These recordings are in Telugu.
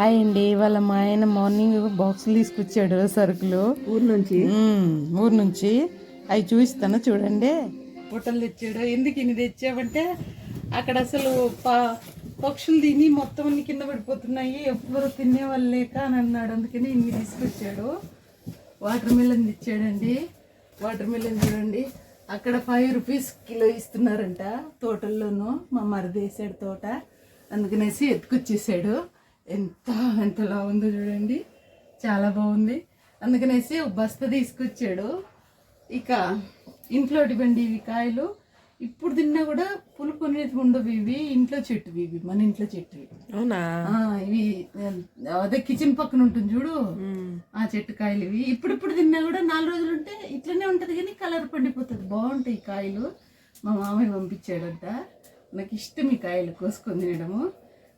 హాయ్ అండి. వాళ్ళ మా ఆయన మార్నింగ్ బాక్సులు తీసుకొచ్చాడు సరుకులు. ఊరు నుంచి? ఊరు నుంచి. అవి చూపిస్తాను చూడండి. హోటల్ తెచ్చాడు. ఎందుకు ఇన్ని తెచ్చావంటే అక్కడ అసలు పక్షులు తిని మొత్తం అన్ని కింద పడిపోతున్నాయి. ఎవ్వరు తినే వాళ్ళు లేక అని అన్నాడు. అందుకని ఇన్ని తీసుకొచ్చాడు. వాటర్ మిలన్ తెచ్చాడండి. వాటర్ మిలన్ చూడండి. అక్కడ ఫైవ్ రూపీస్ కిలో ఇస్తున్నారంట తోటల్లోనూ. మా మరిది వేసాడు తోట. అందుకనేసి ఎత్తుకొచ్చేసాడు. ఎంత ఎంతలా ఉందో చూడండి. చాలా బాగుంది. అందుకనేసి బస్తా తీసుకొచ్చాడు. ఇక ఇంట్లో బండి ఇవి కాయలు ఇప్పుడు తిన్నా కూడా పులుపు అనేది ఉండవు ఇవి. ఇంట్లో చెట్టు ఇవి మన ఇంట్లో చెట్టువి అవునా? ఇవి అదే కిచెన్ పక్కన ఉంటుంది చూడు. ఆ చెట్టు కాయలు ఇవి. ఇప్పుడిప్పుడు తిన్నా కూడా నాలుగు రోజులు ఉంటే ఇట్లనే ఉంటది కానీ కలర్ పండిపోతుంది. బాగుంటాయి కాయలు. మా మామయ్య పంపించాడంట. నాకు ఇష్టం ఈ కాయలు కోసుకొని తినడము.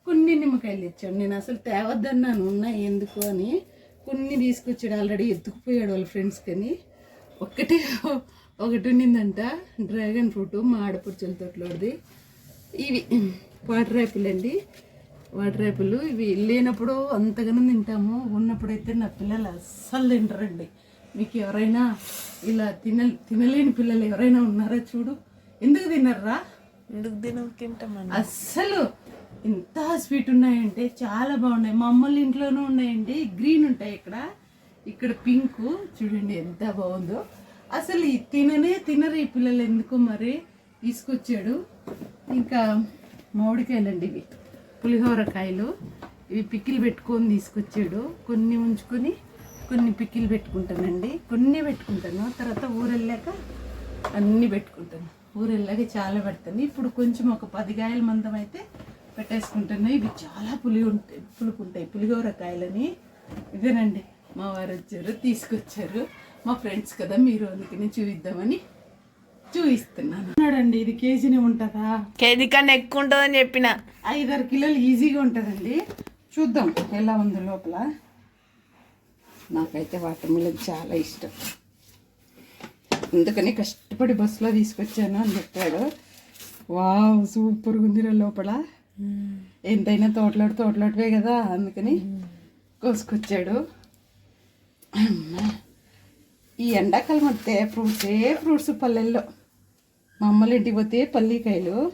కొన్ని నిమ్మకాయలు తెచ్చాడు నేను అసలు తేవద్దన్నాను ఉన్నాయి ఎందుకు అని. కొన్ని తీసుకొచ్చాడు ఆల్రెడీ ఎత్తుకుపోయాడు వాళ్ళ ఫ్రెండ్స్ కని. ఒక్కటే ఒకటి ఉన్నిందంట డ్రాగన్ ఫ్రూట్ మా ఆడపడుచుల తోటలోది ఇవి వాటర్ యాపిల్ అండి. వాటర్ యాపిల్ ఇవి లేనప్పుడు అంతగానో తింటాము. ఉన్నప్పుడైతే నా పిల్లలు అస్సలు తింటారండి. మీకు ఎవరైనా ఇలా తిన తినలేని పిల్లలు ఎవరైనా ఉన్నారా చూడు. ఎందుకు తినర్రా? ఎందుకు తిన తింటామని అస్సలు ఎంత స్వీట్ ఉన్నాయంటే చాలా బాగున్నాయి. మా అమ్మల ఇంట్లోనూ ఉన్నాయండి. గ్రీన్ ఉంటాయి ఇక్కడ. ఇక్కడ పింక్. చూడండి ఎంత బాగుందో. అసలు ఈ తిననే తినరు ఈ పిల్లలు ఎందుకు మరి? తీసుకొచ్చాడు. ఇంకా మామిడికాయలండి ఇవి. పులిహోర కాయలు ఇవి పిక్కిలు పెట్టుకొని తీసుకొచ్చాడు. కొన్ని ఉంచుకొని కొన్ని పిక్కిలు పెట్టుకుంటానండి. కొన్ని పెట్టుకుంటాను. తర్వాత ఊరెళ్ళాక అన్నీ పెట్టుకుంటాను. ఊరెళ్ళాక చాలా పెడతాను. ఇప్పుడు కొంచెం ఒక పది కాయల మందం అయితే పెట్టేసుకుంటాను ఇవి చాలా పులి ఉంటాయి పులుపు ఉంటాయి పులిహోర కాయలని ఇదేనండి. మా వారు వచ్చారు తీసుకొచ్చారు. మా ఫ్రెండ్స్ కదా మీరు అందుకని చూపిద్దామని చూపిస్తున్నాను. అన్నాడండి ఇది కేజీనే ఉంటుందా? కేజీ కన్నా ఎక్కువ ఉంటుందని చెప్పిన. ఐదారు కిలోలు ఈజీగా ఉంటుందండి. చూద్దాం ఎలా ఉంది లోపల? నాకైతే వాటర్ మిలన్ చాలా ఇష్టం. అందుకని కష్టపడి బస్సులో తీసుకొచ్చాను అని చెప్పాడు. వావ్ సూపర్గా ఉంది రా లోపల. ఎంతైనా తోటలాడు తోటలోటివే కదా అందుకని కోసుకొచ్చాడు. ఈ ఎండాకాలం వస్తే ఫ్రూట్సే ఫ్రూట్స్ పల్లెల్లో. మా అమ్మల ఇంటికి పోతే పల్లికాయలు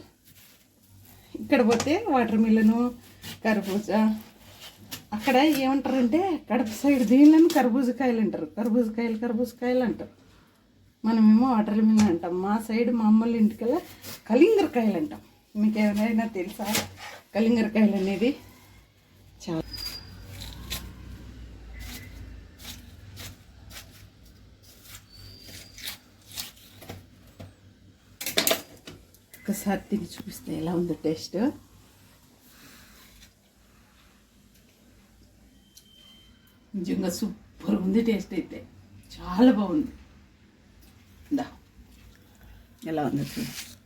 ఇక్కడ పోతే వాటర్ మిల్లను కర్బూజా. అక్కడ ఏమంటారంటే కడప సైడ్ దీనిలను కర్బూజకాయలు అంటారు. కర్బూజకాయలు కర్బూజకాయలు అంటారు. మనమేమో వాటర్ మిల్ అంటాం. మా సైడ్ మా అమ్మల ఇంటికల్లా కలింగరకాయలు అంటాం. మీకు ఎవరైనా తెలుసా? కలింగరకాయలు అనేది? చాలా ఒకసారి తిని చూపిస్తే ఎలా ఉందో టేస్ట్. నిజంగా సూపర్ ఉంది టేస్ట్ అయితే. చాలా బాగుంది. దా. ఎలా ఉందో చూడండి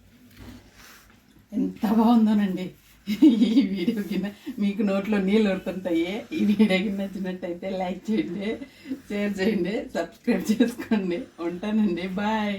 ఎంత బాగుందోనండి. ఈ వీడియో కింద మీకు నోట్లో నీళ్ళు ఉడుతుంటాయి. ఈ వీడియో కింద నచ్చినట్టయితే లైక్ చేయండి షేర్ చేయండి సబ్స్క్రైబ్ చేసుకోండి. ఉంటానండి. బాయ్.